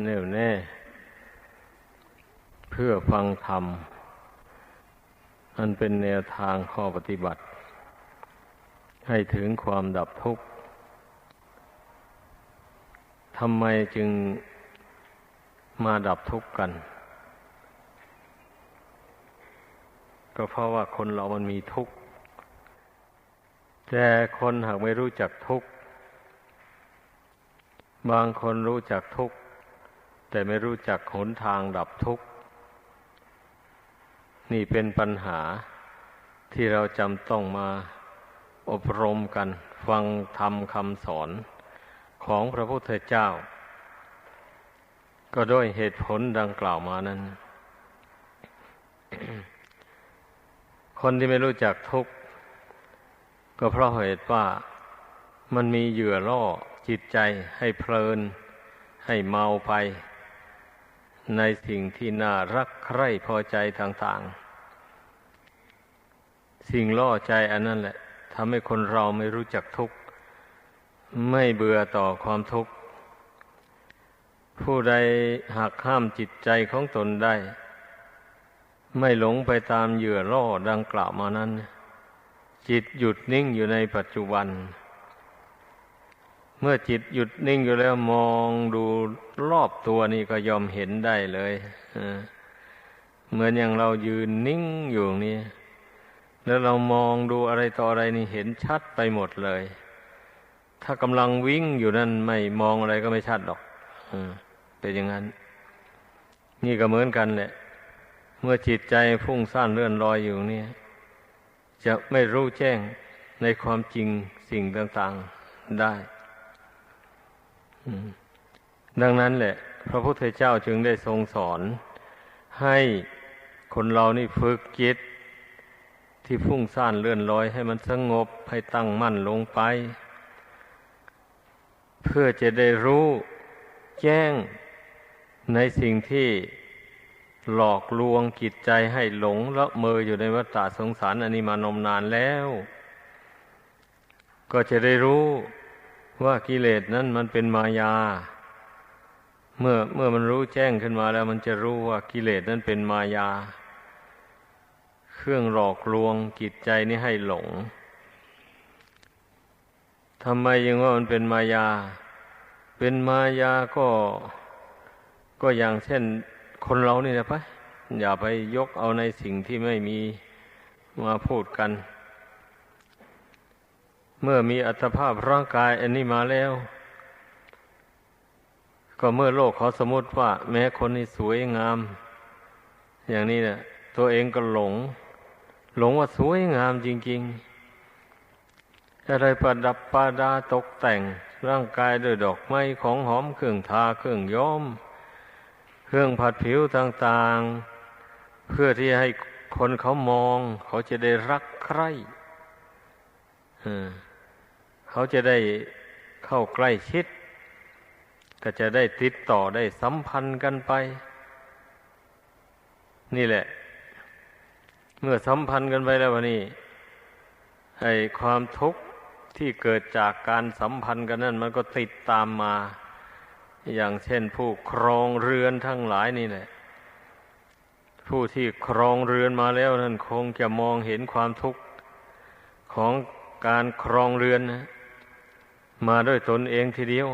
แน่วแน่ เพื่อฟังธรรม อันเป็นแนวทางข้อปฏิบัติ ให้ถึงความดับทุกข์ทำไมจึงมาดับทุกข์กัน ก็เพราะว่าคนเรามันมีทุกข์แต่คนหากไม่รู้จักทุกข์บางคนรู้จักทุกข์ แต่ไม่รู้จักหนทางดับทุกข์ นี่เป็นปัญหาที่เราจำต้องมาอบรมกัน ฟังธรรมคำสอนของพระพุทธเจ้า ก็ด้วยเหตุผลดังกล่าวมานั้น คนที่ไม่รู้จักทุกข์ ก็เพราะเหตุว่ามันมีเหยื่อล่อจิตใจให้เพลินให้เมาไป ในสิ่งที่น่ารักใคร่พอใจต่าง ๆ สิ่งล่อใจอันนั้นแหละทำให้คนเราไม่รู้จักทุกข์ ไม่เบื่อต่อความทุกข์ ผู้ใดหักห้ามจิตใจของตนได้ ไม่หลงไปตามเหยื่อล่อดังกล่าวมานั้น จิตหยุดนิ่งอยู่ในปัจจุบันเมื่อจิตหยุดนิ่งอยู่แล้วมองดูรอบตัวนี่ก็ยอมเห็นได้เลยเหมือนอย่างเรายืนนิ่งอยู่นี่แล้วเรามองดูอะไรต่ออะไรนี่เห็นชัดไปหมดเลย ถ้ากำลังวิ่งอยู่นั่นไม่มองอะไรก็ไม่ชัดหรอกเป็นอย่างนั้น นี่ก็เหมือนกันแหละ เมื่อจิตใจพุ่งซ่านเลื่อนลอยอยู่นี่จะไม่รู้แจ้งในความจริงสิ่งต่าง ๆได้ ดังนั้นแหละ พระพุทธเจ้าจึงได้ทรงสอน ให้คนเรานี่ฝึกจิต ที่ฟุ้งซ่านเลื่อนลอยให้มันสงบให้ตั้งมั่นลงไป เพื่อจะได้รู้แจ้งในสิ่งที่หลอกลวงจิตใจให้หลงละเมออยู่ในวัฏสงสารอันนี้มานมนานแล้ว ก็จะได้รู้ ว่ากิเลสนั้นมันเป็นมายา เมื่อเมื่อมันรู้แจ้งขึ้นมาแล้ว มันจะรู้ว่ากิเลสนั้นเป็นมายา เครื่องหลอกลวงจิตใจนี้ให้หลงทำไมยังว่ามันเป็นมายา เป็นมายาก็ก็อย่างเช่นคนเรานี่นะปะอย่าไปยกเอาในสิ่งที่ไม่มีมาพูดกัน เมื่อมีอัตภาพร่างกายอันนี้มาแล้ว ก็เมื่อโลกเขาสมมติว่า แม้คนนี้สวยงาม อย่างนี้เนะี่ยตัวเองก็หลง หลงว่าสวยงามจริง ๆ อะไรประดับประดาตกแต่ง ร่างกายด้วยดอกไม้ของหอมเครื่องทาเครื่องย้อม เครื่องผัดผิวต่างๆ เพื่อที่ให้คนเขามอง เขาจะได้รักใคร่ เขาจะได้เข้าใกล้ชิด ก็จะได้ติดต่อได้สัมพันธ์กันไป นี่แหละ เมื่อสัมพันธ์กันไปแล้ววันนี้ไอ้ความทุกข์ที่เกิดจากการสัมพันธ์กันนั่นมันก็ติดตามมา อย่างเช่นผู้ครองเรือนทั้งหลายนี่แหละ ผู้ที่ครองเรือนมาแล้วนั่นคงจะมองเห็นความทุกข์ของการครองเรือนนะ มาด้วยตนเองทีเดียว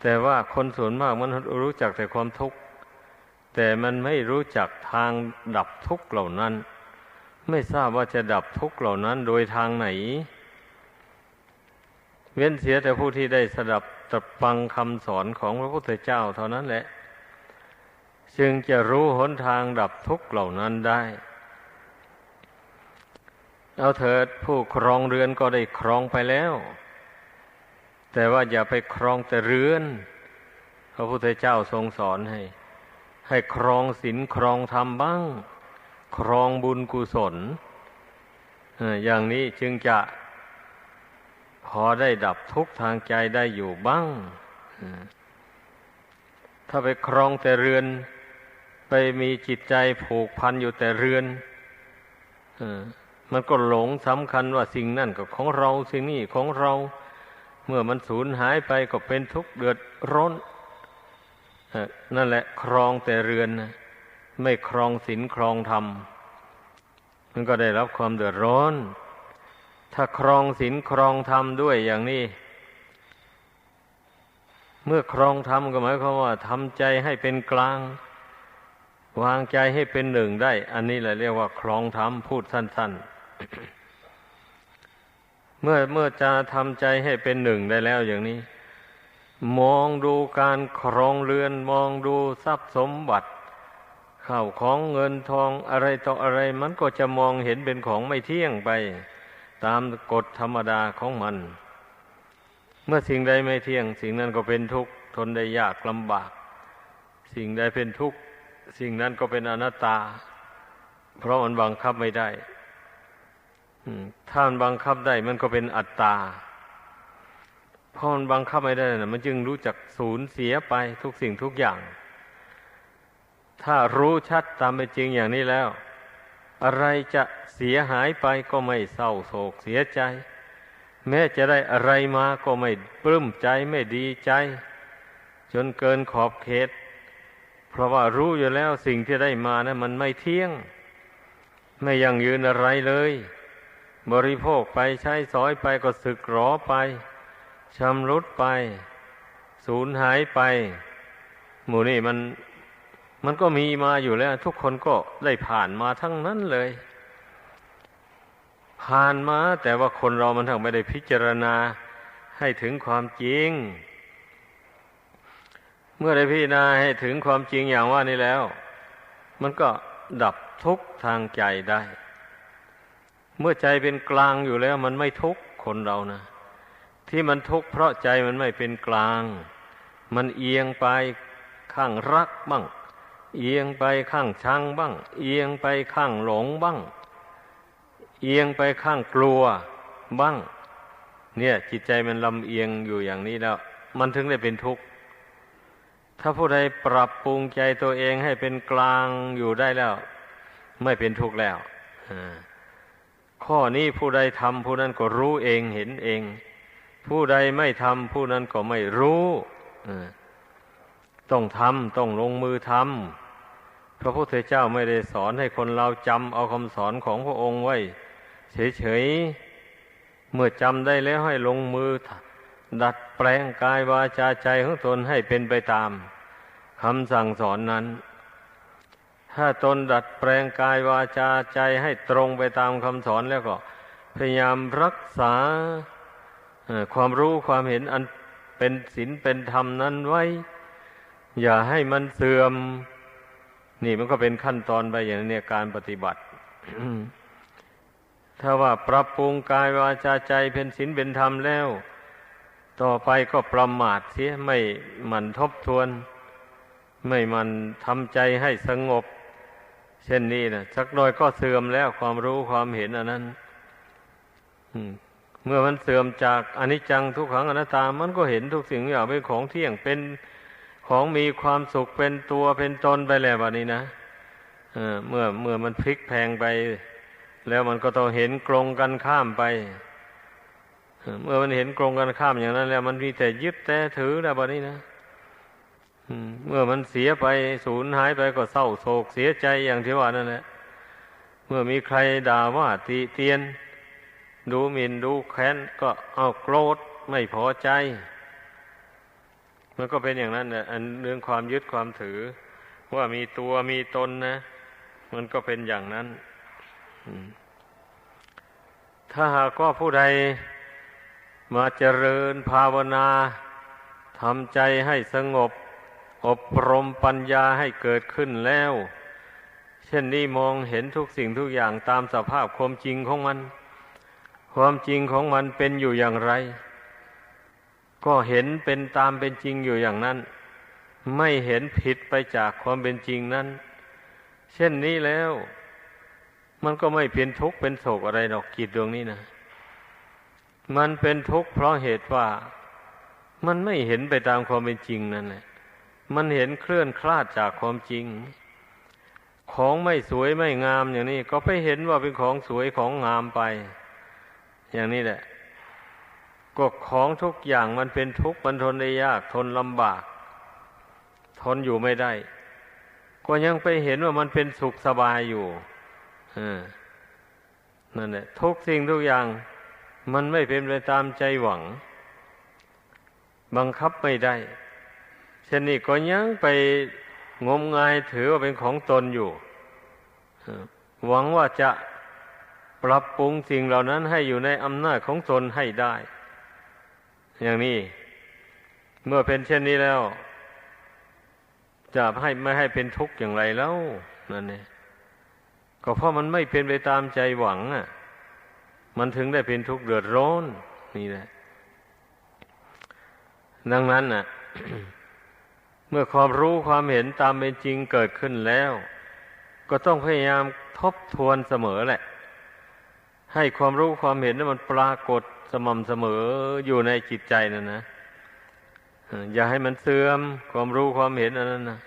แต่ว่าคนส่วนมากมันรู้จักแต่ความทุกข์ แต่มันไม่รู้จักทางดับทุกข์เหล่านั้น ไม่ทราบว่าจะดับทุกข์เหล่านั้นโดยทางไหน เว้นเสียแต่ผู้ที่ได้สดับตฟังคำสอนของพระพุทธเจ้าเท่านั้นแหละ จึงจะรู้หนทางดับทุกข์เหล่านั้นได้ เอาเถิดผู้ครองเรือนก็ได้ครองไปแล้ว แต่ว่าอย่าไปครองแต่เรือน พระพุทธเจ้าทรงสอนให้ ให้ครองศีลครองธรรมบ้าง ครองบุญกุศลอย่างนี้จึงจะพอได้ดับทุกข์ทางใจได้อยู่บ้าง ถ้าไปครองแต่เรือน ไปมีจิตใจผูกพันอยู่แต่เรือนมันก็หลงสำคัญว่าสิ่งนั่นก็ของเราสิ่งนี้ของเรา เมื่อมันสูญหายไปก็เป็นทุกข์เดือดร้อนนั่นแหละครองแต่เรือนไม่ครองศีลครองธรรมมันก็ได้รับความเดือดร้อน ถ้าครองศีลครองธรรมด้วยอย่างนี้ เมื่อครองธรรมก็หมายความว่าทำใจให้เป็นกลาง วางใจให้เป็นหนึ่งได้ อันนี้แหละเรียกว่า ครองธรรมพูดสั้น ๆ เมื่อเมื่อจะทำใจให้เป็นหนึ่งได้แล้วอย่างนี้ มองดูการครองเรือน มองดูทรัพย์สมบัติข้าวของเงินทองอะไรต่ออะไร มันก็จะมองเห็นเป็นของไม่เที่ยงไป ตามกฎธรรมดาของมัน เมื่อสิ่งใดไม่เที่ยง สิ่งนั้นก็เป็นทุกข์ทนได้ยากลำบาก สิ่งใดเป็นทุกข์ สิ่งนั้นก็เป็นอนัตตา เพราะมันบังคับไม่ได้ ถ้ามันบังคับได้มันก็เป็นอัตตาพราะมันบังคับไม่ได้นะมันจึงรู้จักสูญเสียไปทุกสิ่งทุกอย่าง ถ้ารู้ชัดตามเป็นจริงอย่างนี้แล้ว อะไรจะเสียหายไปก็ไม่เศร้าโศกเสียใจ แม้จะได้อะไรมาก็ไม่ปลื้มใจไม่ดีใจ จนเกินขอบเขต เพราะว่ารู้อยู่แล้วสิ่งที่ได้มานะั้นมันไม่เที่ยง ไม่ยั่งยืนอะไรเลย บริโภคไปใช้สอยไปก็สึกหรอไปชำรุดไป สูญหายไป หมู่นี่มันมันก็มีมาอยู่แล้ว ทุกคนก็ได้ผ่านมาทั้งนั้นเลย ผ่านมา แต่ว่าคนเรามันทั้งไม่ได้พิจารณาให้ถึงความจริง เมื่อได้พิจารณาให้ถึงความจริงอย่างว่านี้แล้ว มันก็ดับทุกทางใจได้ เมื่อใจเป็นกลางอยู่แล้ว มันไม่ทุกข์คนเรานะที่มันทุกข์เพราะใจมันไม่เป็นกลาง มันเอียงไปข้างรักบ้าง เอียงไปข้างชังบ้าง เอียงไปข้างหลงบ้าง เอียงไปข้างกลัวบ้าง เนี่ย จิตใจมันลำเอียงอยู่อย่างนี้แล้ว มันถึงได้เป็นทุกข์ถ้าผู้ใดปรับปรุงใจตัวเองให้เป็นกลางอยู่ได้แล้ว ไม่เป็นทุกข์แล้ว ข้อนี้ผู้ใดทำผู้นั้นก็รู้เองเห็นเอง ผู้ใดไม่ทำผู้นั้นก็ไม่รู้ต้องทำต้องลงมือทำพระพุทธเจ้าไม่ได้สอนให้คนเราจำเอาคำสอนของพระองค์ไว้ เฉยๆเมื่อจำได้แล้วให้ลงมือ ดัดแปลงกายวาจาใจของตนให้เป็นไปตามคำสั่งสอนนั้น ถ้าตนดัดแปลงกายวาจาใจให้ตรงไปตามคำสอนแล้วก็ พยายามรักษาความรู้ความเห็นอันเป็นศีลเป็นธรรมนั้นไว้ อย่าให้มันเสื่อม นี่มันก็เป็นขั้นตอนไปอย่างนี้การปฏิบัติ ถ้าว่าปรับปรุงกายวาจาใจเป็นศีลเป็นธรรมแล้ว ต่อไปก็ประมาทเสียไม่มันทบทวน ไม่มันทำใจให้สงบ เช่นนี้นะสักหน่อยก็เสื่อมแล้วความรู้ความเห็นอันนั้นเมื่อมันเสื่อมจากอนิจจังทุกขังอนัตตา มันก็เห็นทุกสิ่งอย่างเป็นของเที่ยงเป็นของมีความสุขเป็นตัวเป็นตนไปแล้วแบบนี้นะเมื่อเมื่อมันพลิกแพงไป แล้วมันก็ต้องเห็นกรงกันข้ามไปเมื่อมันเห็นกรงกันข้ามอย่างนั้น แล้วมันมีแต่ยึดแต่ถือแล้วแบบนี้นะ เมื่อมันเสียไปสูญหายไปก็เศร้าโศกเสียใจอย่างที่ว่านั่นแหละ เมื่อมีใครด่าว่าตีเตียน ดูหมิ่นดูแค้นก็เอาโกรธไม่พอใจ มันก็เป็นอย่างนั้นนะอันเรื่องความยึดความถือ ว่ามีตัวมีตนนะ มันก็เป็นอย่างนั้นถ้าหากว่าผู้ใดมาเจริญภาวนาทำใจให้สงบ อบรมปัญญาให้เกิดขึ้นแล้ว เช่นนี้มองเห็นทุกสิ่งทุกอย่างตามสภาพความจริงของมัน ความจริงของมันเป็นอยู่อย่างไร ก็เห็นเป็นตามเป็นจริงอยู่อย่างนั้น ไม่เห็นผิดไปจากความเป็นจริงนั้น เช่นนี้แล้ว มันก็ไม่เป็นทุกข์เป็นโศกอะไรดอกกิจดวงนี้นะมันเป็นทุกข์เพราะเหตุว่ามันไม่เห็นไปตามความเป็นจริงนั่นแหละ มันเห็นเคลื่อนคลาดจากความจริง ของไม่สวยไม่งามอย่างนี้ ก็ไปเห็นว่าเป็นของสวยของงามไป อย่างนี้แหละก็ของทุกอย่างมันเป็นทุกข์มันทนได้ยากทนลำบาก ทนอยู่ไม่ได้ ก็ยังไปเห็นว่ามันเป็นสุขสบายอยู่นั่นแหละทุกสิ่งทุกอย่าง มันไม่เป็นไปตามใจหวัง บังคับไม่ได้ ช่นนี้ก็ยังไปงมงายถือว่าเป็นของตนอยู่ หวังว่าจะปรับปรุงสิ่งเหล่านั้นให้อยู่ในอำนาจของตนให้ได้ อย่างนี้ เมื่อเป็นเช่นนี้แล้ว จะให้ไม่ให้เป็นทุกข์อย่างไรแล้วนั่นเองก็เพราะมันไม่เป็นไปตามใจหวังอะ มันถึงได้เป็นทุกข์เดือดร้อนนี่แหละ ดังนั้นน่ะ เมื่อความรู้ความเห็นตามเป็นจริงเกิดขึ้นแล้ว ก็ต้องพยายามทบทวนเสมอแหละ ให้ความรู้ความเห็นนั้นมันปรากฏสม่ำเสมออยู่ในจิตใจนั่นนะอย่าให้มันเสื่อมความรู้ความเห็นอันนั้นนะ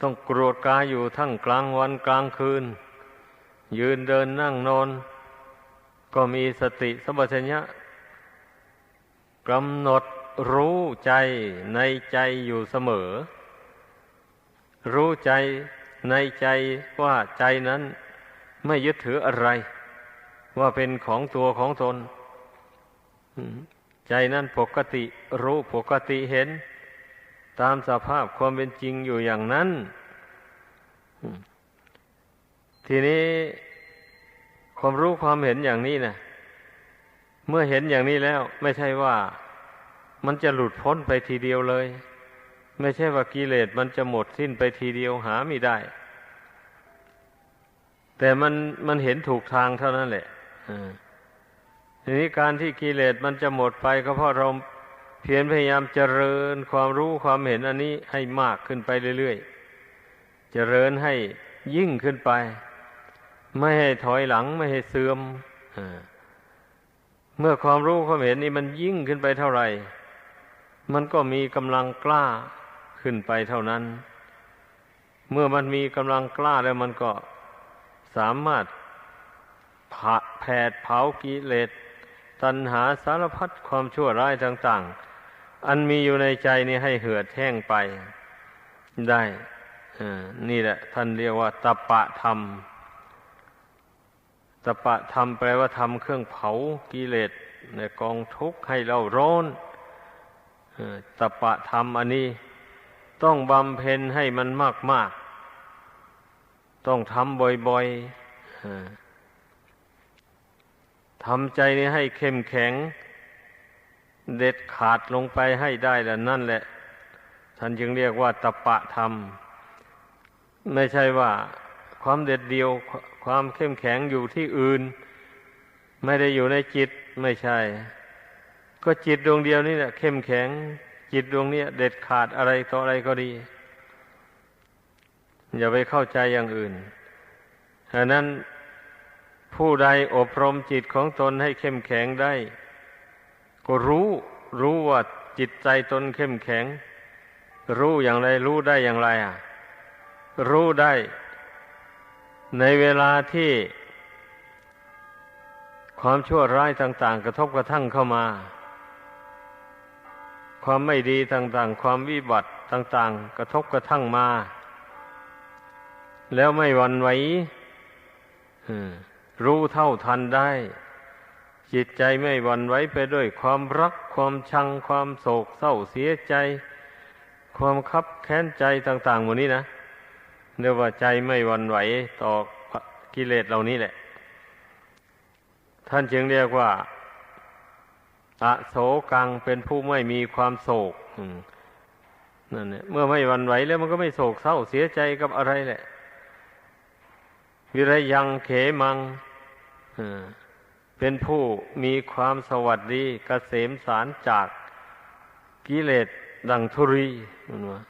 ต้องกรธกายอยู่ทั้งกลางวันกลางคืน ยืนเดินนั่งนอน ก็มีสติสัมปชัญญะกำหนด รู้ใจในใจอยู่เสมอ รู้ใจในใจว่าใจนั้นไม่ยึดถืออะไร ว่าเป็นของตัวของตน ใจนั้นปกติรู้ปกติเห็น ตามสภาพความเป็นจริงอยู่อย่างนั้น ทีนี้ความรู้ความเห็นอย่างนี้นะเมื่อเห็นอย่างนี้แล้วไม่ใช่ว่า มันจะหลุดพ้นไปทีเดียวเลย ไม่ใช่ว่ากิเลสมันจะหมดสิ้นไปทีเดียวหาไม่ได้ แต่มันมันเห็นถูกทางเท่านั้นแหละทีนี้การที่กิเลสมันจะหมดไปก็เพราะเราเพียรพยายามเจริญความรู้ความเห็นอันนี้ให้มากขึ้นไปเรื่อยๆ เจริญให้ยิ่งขึ้นไป ไม่ให้ถอยหลังไม่ให้เสื่อมเมื่อความรู้ความเห็นนี้มันยิ่งขึ้นไปเท่าไหร่ มันก็มีกำลังกล้าขึ้นไปเท่านั้น เมื่อมันมีกำลังกล้าแล้วมันก็สามารถแผดเผากิเลสตัณหาสารพัดความชั่วร้ายต่างๆ อันมีอยู่ในใจนี้ให้เหือดแห้งไปได้นี่แหละ ท่านเรียกว่าตปะธรรมตปะธรรมแปลว่าทำเครื่องเผากิเลสในกองทุกข์ให้เราร้อน ตปะธรรมอันนี้ ต้องบำเพ็ญให้มันมากมากต้องทำบ่อยๆทำใจนี้ให้เข้มแข็ง เด็ดขาดลงไปให้ได้แล้วนั่นแหละ ท่านจึงเรียกว่าตปะธรรม ไม่ใช่ว่าความเด็ดเดียวความเข้มแข็งอยู่ที่อื่น ไม่ได้อยู่ในจิตไม่ใช่ ก็จิตดวงเดียวนี่แหละเข้มแข็ง จิตดวงนี้เด็ดขาดอะไรต่ออะไรก็ดี อย่าไปเข้าใจอย่างอื่นฉะนั้นผู้ใดอบรมจิตของตนให้เข้มแข็งได้ ก็รู้รู้ว่าจิตใจตนเข้มแข็ง รู้อย่างไรรู้ได้อย่างไรอะ รู้ได้ ในเวลาที่ความชั่วร้ายต่าง ๆ กระทบกระทั่งเข้ามา ความไม่ดีต่างๆ ความวิบัติต่างๆ กระทบกระทั่งมา แล้วไม่วันไหวรู้เท่าทันได้ จิตใจไม่วันไหวไปด้วยความรัก ความชัง ความโศกเศร้าเสียใจ ความคับแค้นใจต่างๆหมดนี้นะเรียกว่าใจไม่วันไหวต่อกิเลสเหล่านี้แหละ ท่านจึงเรียกว่า อโศกังเป็นผู้ไม่มีความโศกนั่นเนี่ยเมื่อไม่วันไหวแล้วมันก็ไม่โศกเศร้าเสียใจกับอะไรแหละ วิรยังเขมังเป็นผู้มีความสวัสดีกเกษมสารจากกิเลสดังทุรีมันว่า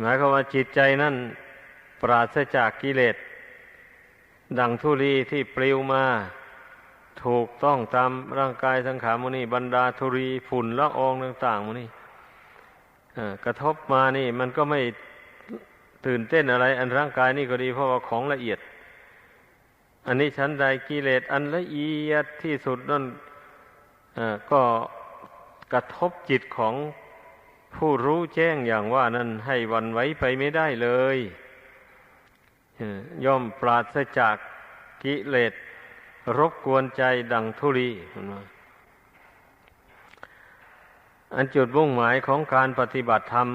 หมายความว่าจิตใจนั่นปราศจากกิเลสดังทุรีที่ปลิวมา ถูกต้องตามร่างกายสังขารมุนี่บรรดาธุรีฝุ่นละอองต่างๆมุนี่กระทบมานี่มันก็ไม่ตื่นเต้นอะไร อันร่างกายนี่ก็ดีเพราะว่าของละเอียด อันนี้ชั้นใดกิเลสอันละเอียดที่สุดนั่นก็กระทบจิตของผู้รู้แจ้งอย่างว่านั้นให้วันไว้ไปไม่ได้เลยย่อมปราศจากกิเลส รบกวนใจดังทุลีอันจุดมุ่งหมายของการปฏิบัติธรรม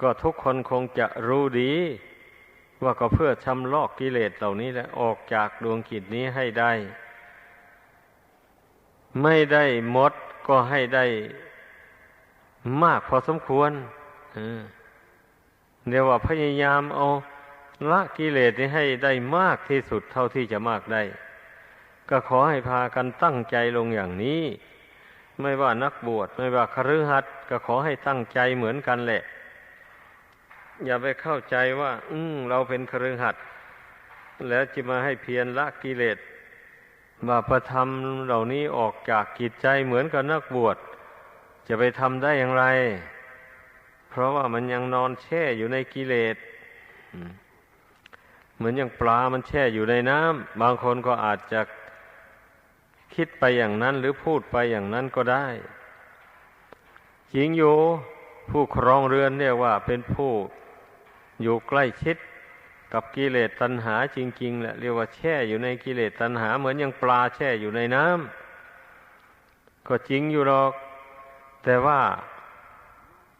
ก็ทุกคนคงจะรู้ดี ว่าก็เพื่อชำลอกกิเลสเหล่านี้และออกจากดวงกิจนี้ให้ได้ ไม่ได้หมดก็ให้ได้มากพอสมควรเดี๋ยวว่าพยายามเอา ละกิเลสนี้ให้ได้มากที่สุดเท่าที่จะมากได้ ก็ขอให้พากันตั้งใจลงอย่างนี้ ไม่ว่านักบวชไม่ว่าคฤหัสถ์ก็ขอให้ตั้งใจเหมือนกันแหละ อย่าไปเข้าใจว่า อืมเราเป็นคฤหัสถ์แล้วจะมาให้เพียรละกิเลสบาประธรรมเหล่านี้ออกจากกิจใจเหมือนกับนักบวช จะไปทำได้อย่างไร เพราะว่ามันยังนอนแช่อยู่ในกิเลส เหมือนอย่างปลามันแช่อยู่ในน้ำบางคนก็อาจจะคิดไปอย่างนั้นหรือพูดไปอย่างนั้นก็ได้จริงอยู่ผู้ครองเรือนเนี่ยว่าเป็นผู้อยู่ใกล้ชิดกับกิเลสตัณหาจริงๆแหละเรียกว่าแช่อยู่ในกิเลสตัณหา เหมือนอย่างปลาแช่อยู่ในน้ำก็จริงอยู่หรอก แต่ว่า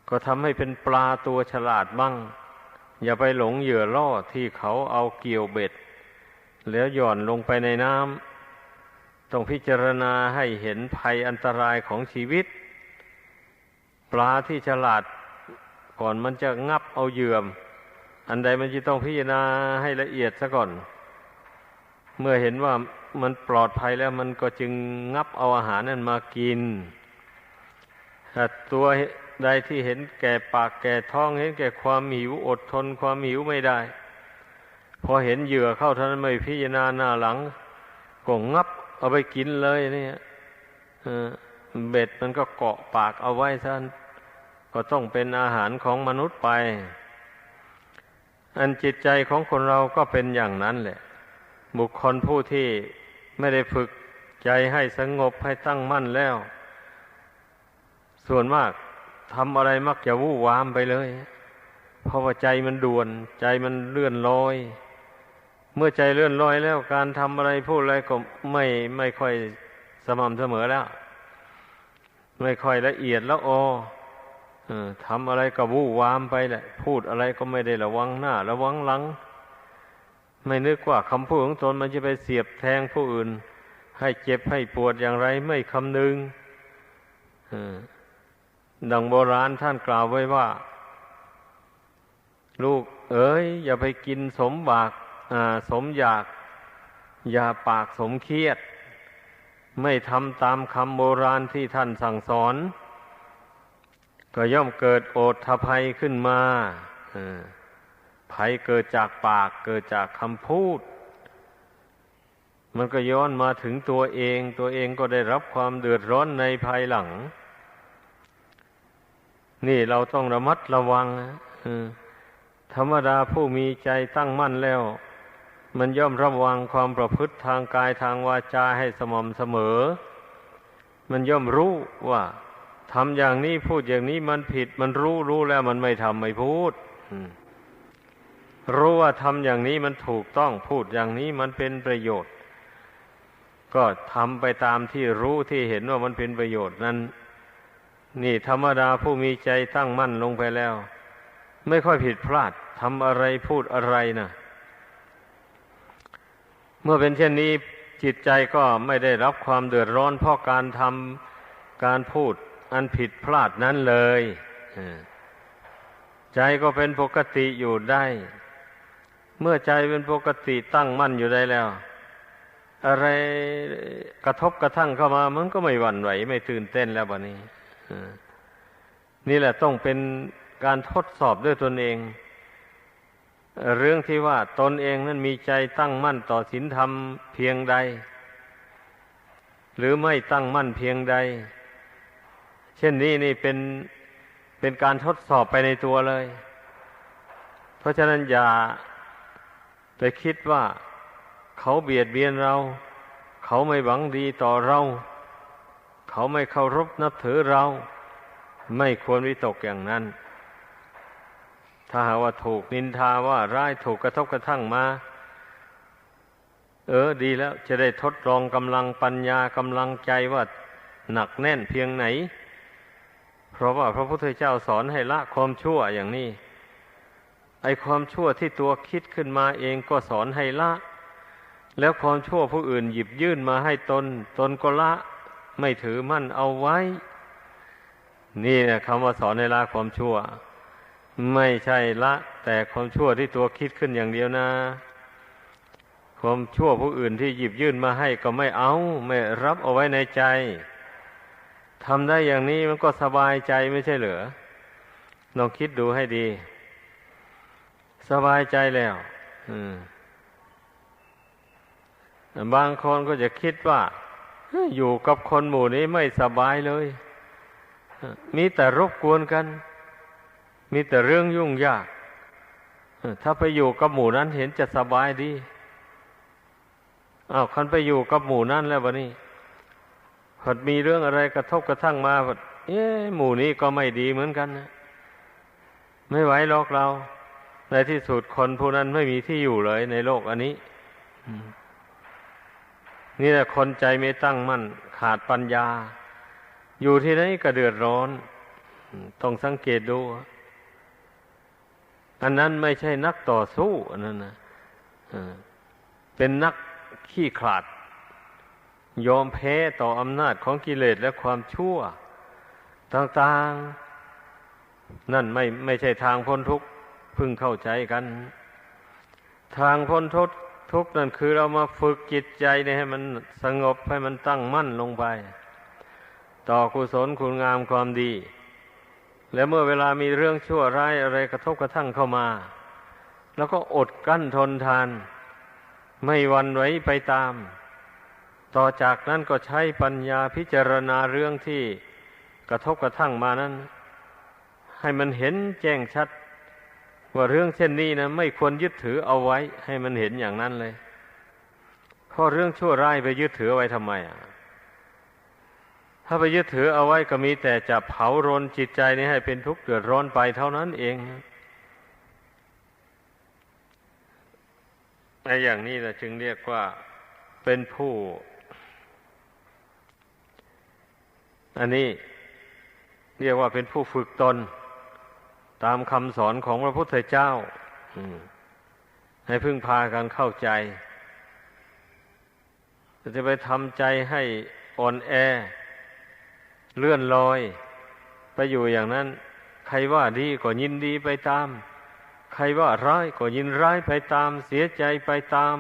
ก็ทำให้เป็นปลาตัวฉลาดบ้าง อย่าไปหลงเหยื่อล่อที่เขาเอาเกี่ยวเบ็ด แล้วหย่อนลงไปในน้ำต้องพิจารณาให้เห็นภัยอันตรายของชีวิต ปลาที่ฉลาดก่อนมันจะงับเอาเหยื่อมอันใดมันจะต้องพิจารณาให้ละเอียดซะก่อน เมื่อเห็นว่ามันปลอดภัยแล้วมันก็จึงงับเอาอาหารนั้นมากินตัว ใดที่เห็นแก่ปากแก่ท้องเห็นแก่ความหิวอดทนความหิวไม่ได้ พอเห็นเหยื่อเข้าท่านไม่พิจารณาหน้าหลังก็งับเอาไปกินเลยเนี่ยเบ็ดมันก็เกาะปากเอาไว้ท่านก็ต้องเป็นอาหารของมนุษย์ไป อันจิตใจของคนเราก็เป็นอย่างนั้นแหละ บุคคลผู้ที่ไม่ได้ฝึกใจให้สงบให้ตั้งมั่นแล้ว ส่วนมาก ทำอะไรมักจะวู่วามไปเลย เพราะว่าใจมันด่วน ใจมันเลื่อนลอย เมื่อใจเลื่อนลอยแล้วการทำอะไรพูดอะไรก็ไม่ไม่ค่อยสม่ำเสมอแล้ว ไม่ค่อยละเอียดแล้วอทำอะไรก็วู่วามไปแหละ พูดอะไรก็ไม่ได้ระวังหน้า ระวังหลัง ไม่นึกว่าคำพูดของตนมันจะไปเสียบแทงผู้อื่น ให้เจ็บให้ปวดอย่างไรไม่คำนึง ดังโบราณท่านกล่าวไว้ว่า ลูกเอ๋ย อย่าไปกินสมบากสมอยาก อย่าปากสมเครียด ไม่ทำตามคำโบราณที่ท่านสั่งสอน ก็ย่อมเกิดโอทภัยขึ้นมาภัยเกิดจากปากเกิดจากคำพูด มันก็ย้อนมาถึงตัวเอง ตัวเองก็ได้รับความเดือดร้อนในภายหลัง นี่เราต้องระมัดระวังธรรมดาผู้มีใจตั้งมั่นแล้ว มันย่อมระวังความประพฤติทางกายทางวาจาให้สม่ำเสมอ มันย่อมรู้ว่าทำอย่างนี้พูดอย่างนี้มันผิด มันรู้รู้แล้วมันไม่ทำไม่พูดรู้ว่าทำอย่างนี้มันถูกต้องพูดอย่างนี้มันเป็นประโยชน์ ก็ทำไปตามที่รู้ที่เห็นว่ามันเป็นประโยชน์นั้น นี่ธรรมดาผู้มีใจตั้งมั่นลงไปแล้ว ไม่ค่อยผิดพลาดทำอะไรพูดอะไรนะเมื่อเป็นเช่นนี้จิตใจก็ไม่ได้รับความเดือดร้อนเพราะการทำการพูดอันผิดพลาดนั้นเลยใจก็เป็นปกติอยู่ได้ เมื่อใจเป็นปกติตั้งมั่นอยู่ได้แล้ว อะไรกระทบกระทั่งเข้ามา มันก็ไม่หวั่นไหว ไม่ตื่นเต้นแล้วบะนี้ นี่แหละต้องเป็นการทดสอบด้วยตนเอง เรื่องที่ว่าตนเองนั้นมีใจตั้งมั่นต่อศีลธรรมเพียงใด หรือไม่ตั้งมั่นเพียงใด เช่นนี้นี่เป็นเป็นการทดสอบไปในตัวเลย เพราะฉะนั้นอย่าไปคิดว่าเขาเบียดเบียนเรา เขาไม่หวังดีต่อเรา เขาไม่เคารพนับถือเรา ไม่ควรวิตกอย่างนั้น ถ้าหาว่าถูกนินทาว่าร้ายถูกกระทบกระทั่งมา เออดีแล้ว จะได้ทดลองกำลังปัญญากำลังใจว่าหนักแน่นเพียงไหน เพราะว่าพระพุทธเจ้าสอนให้ละความชั่วอย่างนี้ ไอความชั่วที่ตัวคิดขึ้นมาเองก็สอนให้ละ แล้วความชั่วผู้อื่นหยิบยื่นมาให้ตน ตนก็ละ ไม่ถือมั่นเอาไว้ นี่นะคำว่าสอนให้ละความชั่ว ไม่ใช่ละ แต่ความชั่วที่ตัวคิดขึ้นอย่างเดียวนะ ความชั่วผู้อื่นที่หยิบยื่นมาให้ก็ไม่เอา ไม่รับเอาไว้ในใจทำได้อย่างนี้มันก็สบายใจไม่ใช่เหรอลองคิดดูให้ดี สบายใจแล้วบางคนก็จะคิดว่า อยู่กับคนหมู่นี้ไม่สบายเลย มีแต่รบกวนกัน มีแต่เรื่องยุ่งยาก ถ้าไปอยู่กับหมู่นั้นเห็นจะสบายดีอ้าวคันไปอยู่กับหมู่นั้นแล้ววะนี่พอมีเรื่องอะไรกระทบกระทั่งมาพอเอ๊หมู่นี้ก็ไม่ดีเหมือนกันนะไม่ไหวหรอกเรา ในที่สุดคนผู้นั้นไม่มีที่อยู่เลยในโลกอันนี้ นี่แหละคนใจไม่ตั้งมั่น ขาดปัญญา อยู่ที่ไหนก็เดือดร้อน ต้องสังเกตดู อันนั้นไม่ใช่นักต่อสู้อันนั้นนะเป็นนักขี้ขลาด ยอมแพ้ต่ออำนาจของกิเลสและความชั่ว ต่างๆ นั่นไม่ไม่ใช่ทางพ้นทุกข์ พึงเข้าใจกัน ทางพ้นทุกข์ ทุกนั่นคือเรามาฝึกจิตใจนี่ให้มันสงบให้มันตั้งมั่นลงไป ต่อกุศลคุณงามความดี และเมื่อเวลามีเรื่องชั่วร้ายอะไรกระทบกระทั่งเข้ามา แล้วก็อดกั้นทนทาน ไม่วันไหวไปตาม ต่อจากนั้นก็ใช้ปัญญาพิจารณาเรื่องที่กระทบกระทั่งมานั้น ให้มันเห็นแจ้งชัด ว่าเรื่องเช่นนี้นะไม่ควรยึดถือเอาไว้ ให้มันเห็นอย่างนั้นเลยเพราะเรื่องชั่วร้ายไปยึดถือไว้ทำไมอะถ้าไปยึดถือเอาไว้ก็มีแต่จะเผารนจิตใจนี้ให้เป็นทุกข์เดือดร้อนไปเท่านั้นเองในอย่างนี้นะจึงเรียกว่าเป็นผู้ อันนี้เรียกว่าเป็นผู้ฝึกตน ตามคำสอนของพระพุทธเจ้าให้พึ่งพากันเข้าใจจะไปทำใจให้อ่อนแอ เลื่อนลอย ไปอยู่อย่างนั้น ใครว่าดีก็ยินดีไปตาม ใครว่าร้ายก็ยินร้ายไปตาม เสียใจไปตาม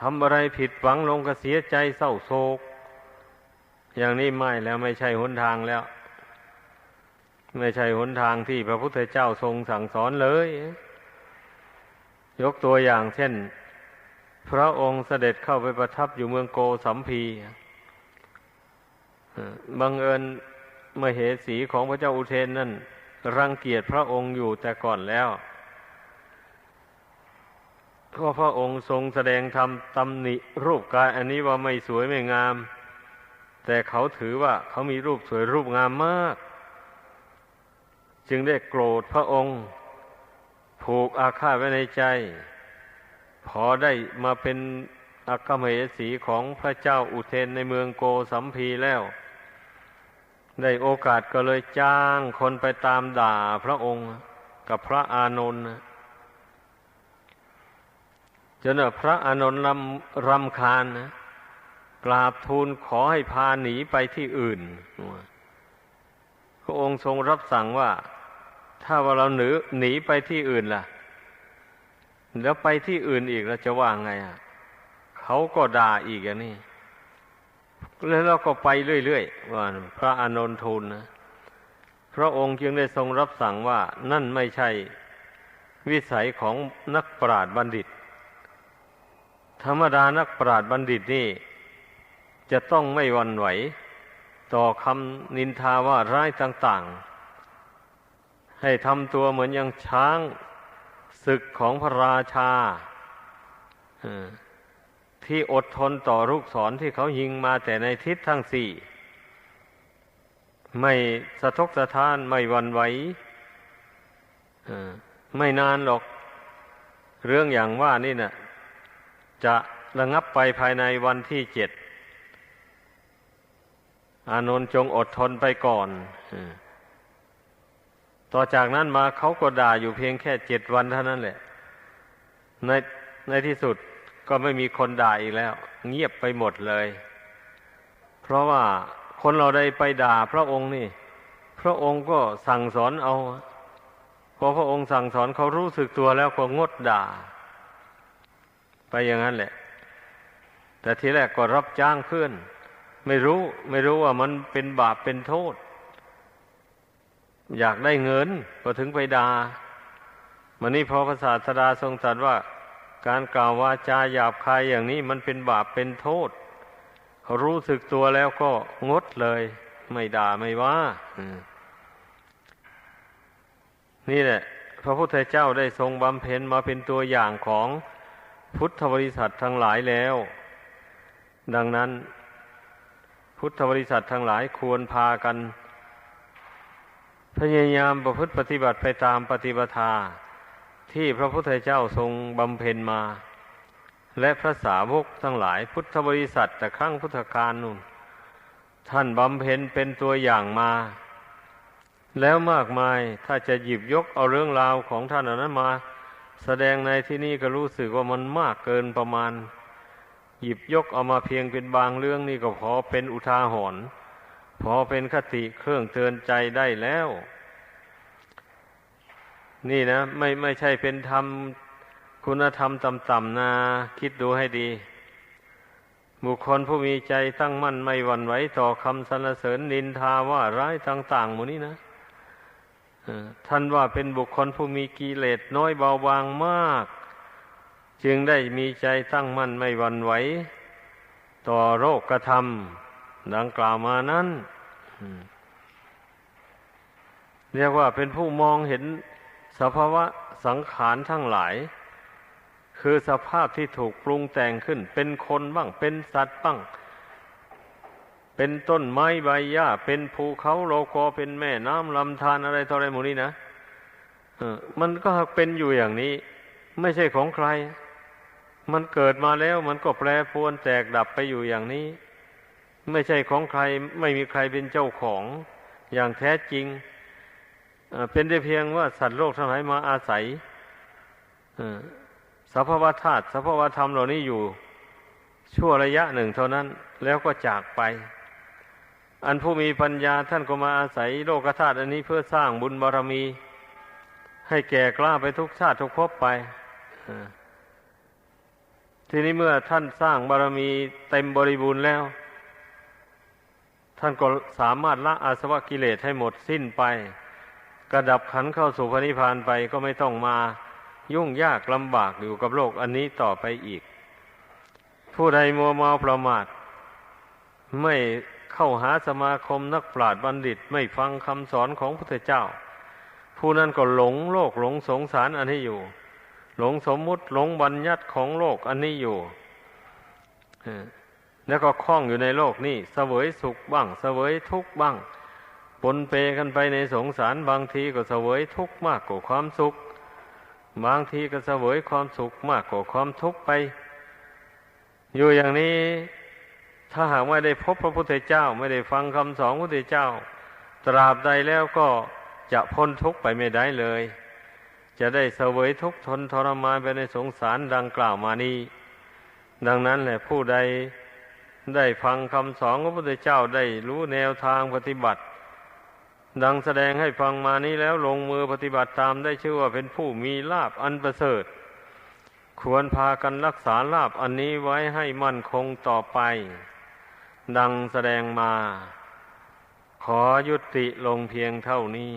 ทำอะไรผิดหวังลงก็เสียใจเศร้าโศก อย่างนี้ไม่แล้วไม่ใช่หนทางแล้ว ไม่ใช่หนทางที่พระพุทธเจ้าทรงสั่งสอนเลย ยกตัวอย่างเช่น พระองค์เสด็จเข้าไปประทับอยู่เมืองโกสัมพีบังเอิญมเหสีของพระเจ้าอุเทนนั่น รังเกียจพระองค์อยู่แต่ก่อนแล้วเพราะพระองค์ทรงแสดงธรรมตำหนิรูปกาย อันนี้ว่าไม่สวยไม่งาม แต่เขาถือว่าเขามีรูปสวยรูปงามมาก จึงได้โกรธพระองค์ ผูกอาฆาตไว้ในใจ พอได้มาเป็นอัคมเหสีของพระเจ้าอุเทนในเมืองโกสัมพีแล้ว ได้โอกาสก็เลยจ้างคนไปตามด่าพระองค์กับพระอานนท์จนพระอานนท์รำรำคาญนะกราบทูลขอให้พาหนีไปที่อื่น พระองค์ทรงรับสั่งว่า ถ้าว่าเราหนีหนีไปที่อื่นล่ะ แล้วไปที่อื่นอีกเราจะว่าไงอะเขาก็ด่าอีกอย่างนี้แล้วเราก็ไปเรื่อยๆว่าพระอานนทูลนะพระองค์จึงได้ทรงรับสั่งว่านั่นไม่ใช่วิสัยของนักปราชญ์บัณฑิต ธรรมดานักปราชญ์บัณฑิตนี่ จะต้องไม่วันไหว ต่อคำนินทาว่าร้ายต่าง ๆ ให้ทำตัวเหมือนอย่างช้างศึกของพระราชาที่อดทนต่อลูกศรที่เขายิงมาแต่ในทิศทั้งสี่ ไม่สะทกสะท้านไม่วันไหวไม่นานหรอก เรื่องอย่างว่านี่นะ่ะ จะระงับไปภายในวันที่เจ็ด อานนท์จงอดทนไปก่อน ต่อจากนั้นมาเขาก็ด่าอยู่เพียงแค่เจ็ดวันเท่านั้นแหละ ในในที่สุดก็ไม่มีคนด่าอีกแล้ว เงียบไปหมดเลย เพราะว่าคนเราได้ไปด่าพระองค์นี่ พระองค์ก็สั่งสอนเอาพอพระองค์สั่งสอนเขารู้สึกตัวแล้วก็งดด่า ไปอย่างนั้นแหละ แต่ทีแรกก็รับจ้างเพื่อน ไม่รู้ไม่รู้ว่ามันเป็นบาปเป็นโทษ อยากได้เงินก็ถึงไปดา่ามันนี่พอพระศาสดาทรงตรัสว่า การกล่าววาจาหยาบคายอย่างนี้มันเป็นบาปเป็นโทษ รู้สึกตัวแล้วก็งดเลย ไม่ด่าไม่ว่านี่แหละ พระพุทธเจ้าได้ทรงบำเพ็ญมาเป็นตัวอย่างของพุทธบริษัททั้งหลายแล้ว ดังนั้น พุทธบริษัททั้งหลายควรพากัน พยายามประพฤติปฏิบัติไปตามปฏิปทาที่พระพุทธเจ้าทรงบำเพ็ญมา และพระสาวกทั้งหลายพุทธบริษัทแต่ครั้งพุทธกาลนู่นท่านบำเพ็ญเป็นตัวอย่างมา แล้วมากมายถ้าจะหยิบยกเอาเรื่องราวของท่านเหล่านั้นมา แสดงในที่นี้ก็รู้สึกว่ามันมากเกินประมาณ หยิบยกเอามาเพียงเป็นบางเรื่องนี่ก็พอเป็นอุทาหรณ์ พอเป็นคติเครื่องเตือนใจได้แล้ว นี่นะ ไม่ไม่ใช่เป็นธรรมคุณธรรมต่ำๆนาคิดดูให้ดี บุคคลผู้มีใจตั้งมั่นไม่หวั่นไหวต่อคำสรรเสริญนินทาว่าร้ายต่างๆหมูนี้นะท่านว่าเป็นบุคคลผู้มีกิเลสน้อยเบาบางมาก จึงได้มีใจตั้งมั่นไม่หวั่นไหว ต่อโรคกระทำ ดังกล่าวมานั้นเรียกว่าเป็นผู้มองเห็นสภาวะสังขารทั้งหลาย คือสภาพที่ถูกปรุงแต่งขึ้น เป็นคนบ้าง เป็นสัตว์บ้าง เป็นต้นไม้ใบหญ้า เป็นภูเขาโลโกเป็นแม่น้ำลำธารอะไรต่ออะไรหมดนี้นะมันก็เป็นอยู่อย่างนี้ ไม่ใช่ของใคร มันเกิดมาแล้ว มันก็แปรปรวนแตกดับไปอยู่อย่างนี้ ไม่ใช่ของใครไม่มีใครเป็นเจ้าของอย่างแท้จริง เป็นได้เพียงว่าสัตว์โลกทั้งหลายมาอาศัยสภาวธาตุสภาวธรรมเหล่านี้อยู่ ชั่วระยะหนึ่งเท่านั้นแล้วก็จากไป อันผู้มีปัญญาท่านก็มาอาศัยโลกธาตุอันนี้เพื่อสร้างบุญบารมี ให้แก่กล้าไปทุกชาติทุกภพไปทีนี้เมื่อท่านสร้างบารมีเต็มบริบูรณ์แล้ว ท่านก็สามารถละอาสวะกิเลสให้หมดสิ้นไป กระดับขันเข้าสู่พระนิพพานไปก็ไม่ต้องมายุ่งยากลำบากอยู่กับโลกอันนี้ต่อไปอีก ผู้ใดมัวเมาประมาท ไม่เข้าหาสมาคมนักปราชญ์บัณฑิตไม่ฟังคำสอนของพระพุทธเจ้า ผู้นั้นก็หลงโลกหลงสงสารอันนี้อยู่ หลงสมมุติหลงบัญญัติของโลกอันนี้อยู่ แล้วก็คล้องอยู่ในโลกนี้เสวยสุขบ้าง เสวยทุกข์บ้าง ปนเปกันไปในสงสารบางทีก็เสวยทุกข์มากกว่าความสุข บางทีก็เสวยความสุขมากกว่าความทุกข์ไป อยู่อย่างนี้ถ้าหากไม่ได้พบพระพุทธเจ้า ไม่ได้ฟังคำสอนพระพุทธเจ้า ตราบใดแล้วก็จะพ้นทุกข์ไปไม่ได้เลย จะได้เสวยทุกข์ทนทรมานไปในสงสารดังกล่าวมานี้ ดังนั้นแหละผู้ใด ได้ฟังคำสอนของพระพุทธเจ้าได้รู้แนวทางปฏิบัติ ดังแสดงให้ฟังมานี้แล้วลงมือปฏิบัติตามได้ชื่อว่าเป็นผู้มีลาบอันประเสริฐ ควรพากันรักษาลาบอันนี้ไว้ให้มั่นคงต่อไป ดังแสดงมา ขอยุติลงเพียงเท่านี้